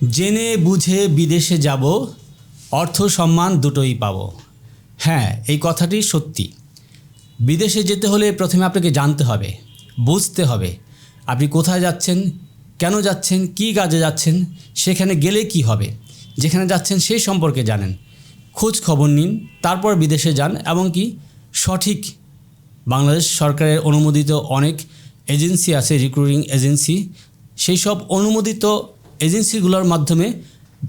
জেনে বুঝে বিদেশে যাব, অর্থ সম্মান দুটোই পাবো। হ্যাঁ এই কথাটি সত্যি। বিদেশে যেতে হলে প্রথমে আপনাকে জানতে হবে, বুঝতে হবে, আপনি কোথায় যাচ্ছেন, কেন যাচ্ছেন, কী কাজে যাচ্ছেন, সেখানে গেলে কি হবে, যেখানে যাচ্ছেন সেই সম্পর্কে জানেন। খোঁজ খবর নিন, তারপর বিদেশে যান এবং কি সঠিক। বাংলাদেশ সরকারের অনুমোদিত অনেক এজেন্সি আছে রিক্রুটিং এজেন্সি সেই সব অনুমোদিত এজেন্সিগুলোর মাধ্যমে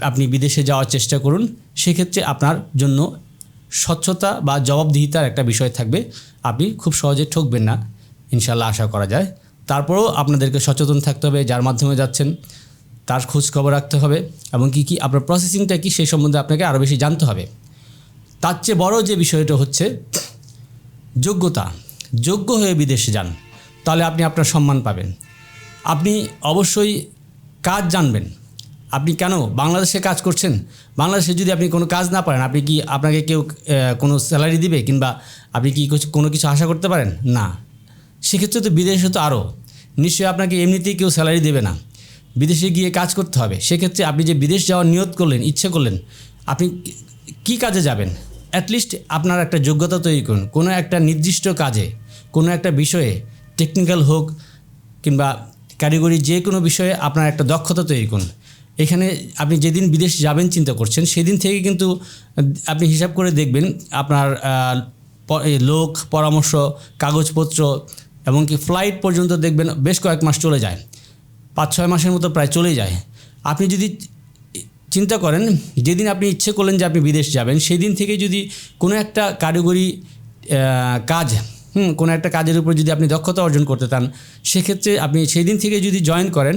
আপনি বিদেশে যাওয়ার চেষ্টা করুন। সেক্ষেত্রে আপনার জন্য স্বচ্ছতা বা জবাবদিহিতার একটা বিষয় থাকবে। আপনি খুব সহজে ঠকবেন না ইনশাল্লাহ আশা করা যায়। তারপরেও আপনাদেরকে সচেতন থাকতে হবে, যার মাধ্যমে যাচ্ছেন, তার খোঁজ খবর রাখতে হবে এবং কি কি আপনার প্রসেসিংটা কি সেই সম্বন্ধে আপনাকে আরও বেশি জানতে হবে। তার চেয়ে বড় যে বিষয়টা হচ্ছে যোগ্যতা। যোগ্য হয়ে বিদেশে যান, তাহলে আপনি আপনার সম্মান পাবেন। আপনি অবশ্যই কাজ জানবেন। আপনি কেন বাংলাদেশে কাজ করছেন? বাংলাদেশে যদি আপনি কোনো কাজ না পারেন, আপনি কি আপনাকে কেউ কোনো স্যালারি দিবে কিংবা আপনি কি কোনো কিছু আশা করতে পারেন? না। সেক্ষেত্রে তো বিদেশে তো আরও নিশ্চয়ই আপনাকে এমনিতেই কেউ স্যালারি দেবে না। বিদেশে গিয়ে কাজ করতে হবে। সেক্ষেত্রে আপনি যে বিদেশ যাওয়ার নিয়ত করলেন, ইচ্ছে করলেন, আপনি কি- কাজে যাবেন? অ্যাটলিস্ট আপনার একটা যোগ্যতা তৈরি করুন। কোনো একটা নির্দিষ্ট কাজে, কোনো একটা বিষয়ে টেকনিক্যাল হোক কিংবা কারিগরি যে কোনো বিষয়ে আপনার একটা দক্ষতা তৈরি করুন। এখানে আপনি যেদিন বিদেশ যাবেন চিন্তা করছেন, সেদিন থেকে কিন্তু আপনি হিসাব করে দেখবেন আপনার লোক, পরামর্শ, কাগজপত্র এমনকি ফ্লাইট পর্যন্ত দেখবেন বেশ কয়েক মাস চলে যায়। পাঁচ, ছয় মাসের মতো প্রায় চলে যায়। আপনি যদি চিন্তা করেন, যেদিন আপনি ইচ্ছে করলেন যে আপনি বিদেশ যাবেন, সেদিন থেকে যদি কোনো একটা কারিগরি কাজ হুম, কোনো একটা কাজের উপর যদি আপনি দক্ষতা অর্জন করতে চান, সেক্ষেত্রে আপনি সেই দিন থেকে যদি জয়েন করেন,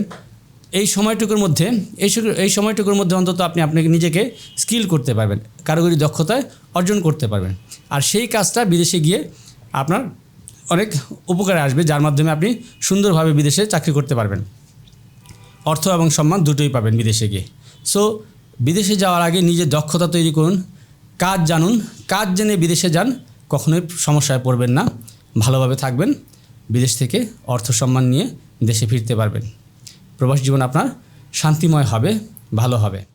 এই সময়টুকুর মধ্যে, এই এই সময়টুকুর মধ্যে অন্তত আপনি আপনাকে নিজেকে স্কিল করতে পারবেন কারিগরি দক্ষতায় অর্জন করতে পারবেন। আর সেই কাজটা বিদেশে গিয়ে আপনার অনেক উপকারে আসবে, যার মাধ্যমে আপনি সুন্দরভাবে বিদেশে চাকরি করতে পারবেন। অর্থ এবং সম্মান দুটোই পাবেন বিদেশে গিয়ে। সো বিদেশে যাওয়ার আগে নিজের দক্ষতা তৈরি করুন, কাজ জানুন, কাজ জেনে বিদেশে যান, কখনোই সমস্যায় পড়বেন না। ভালোভাবে থাকবেন, বিদেশ থেকে অর্থ সম্মান নিয়ে দেশে ফিরতে পারবেন। প্রবাস জীবন আপনার শান্তিময় হবে, ভালো হবে।